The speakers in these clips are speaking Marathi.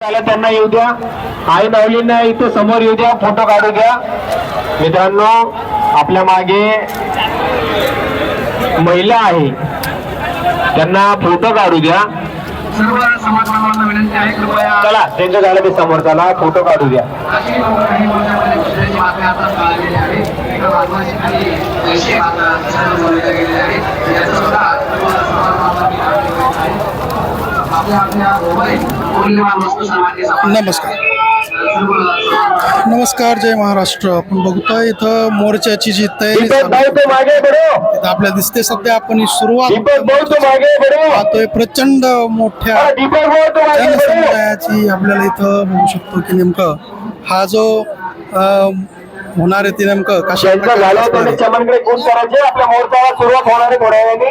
आला त्यांना येऊ द्या आई माऊलींना इथं समोर येऊ द्या फोटो काढू द्या मित्रांनो आपल्या मागे महिला आहे त्यांना फोटो काढू द्या चला त्यांच्या झालं ते समोर चला फोटो काढू द्या आता आहे नमस्कार. नमस्कार जय महाराष्ट्र. आपण बघतोय इथं मोर्चाची जी तयारी आपल्याला दिसते सध्या आपण सुरुवात पाहतोय प्रचंड मोठ्या जनसमुदायाची आपल्याला इथं बघू शकतो की नेमकं हा जो होणार आहे ते नेमकं कशा. चमनकडे खूप करायचे? आपल्या मोर्चाला सुरुवात होणार आहे थोड्या वेळाने.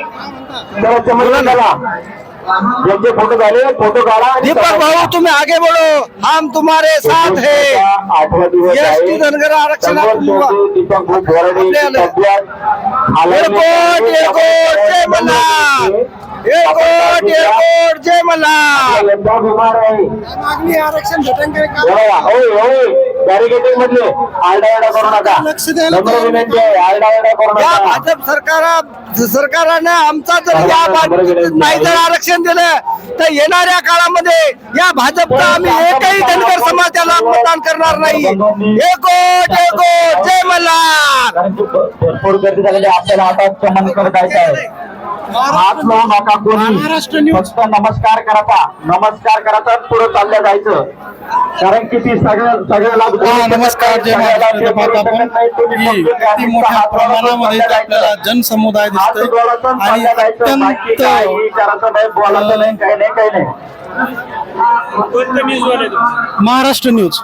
ज्यांचे फोटो झाले फोटो काढा दीपक भाऊ तुम्हें आगे बढ़ो हम तुम्हारे साथ हैं. एसटी धनगर आरक्षण. एअरपोर्ट एअरपोर्ट जय मल्हार. एअरपोर्ट एअरपोर्ट जय आहे. मागणी आरक्षण भेटेल मधले. आरडाओरडा करू नका. लक्ष द्यायला नम्र विनंती आहे. आरडाओरडा करू या नका. भाजप सरकार सरकारने आमचा जर या नाही जर आरक्षण दिलं तर येणाऱ्या काळामध्ये या भाजपचा आम्ही एकही धनगर समाजाला मतदान करणार नाही. एकोट एकोट जय मल्हार. कारण की भरपूर गर्दी झालेली आहे. आपल्याला आता जायचं आहे. हात लावू नका कोणी. फक्त नमस्कार करायचा नमस्कार करायचा पुढे चाललं जायचं. कारण की ती सगळं सगळ्याला हा, नमस्कार जय महाराष्ट्र आपण किती मोठ्या प्रमाणामध्ये आपल्याला जनसमुदाय दिसतोय. आणि अत्यंत बोलायचं नाही काही नाही काही नाही. महाराष्ट्र न्यूज.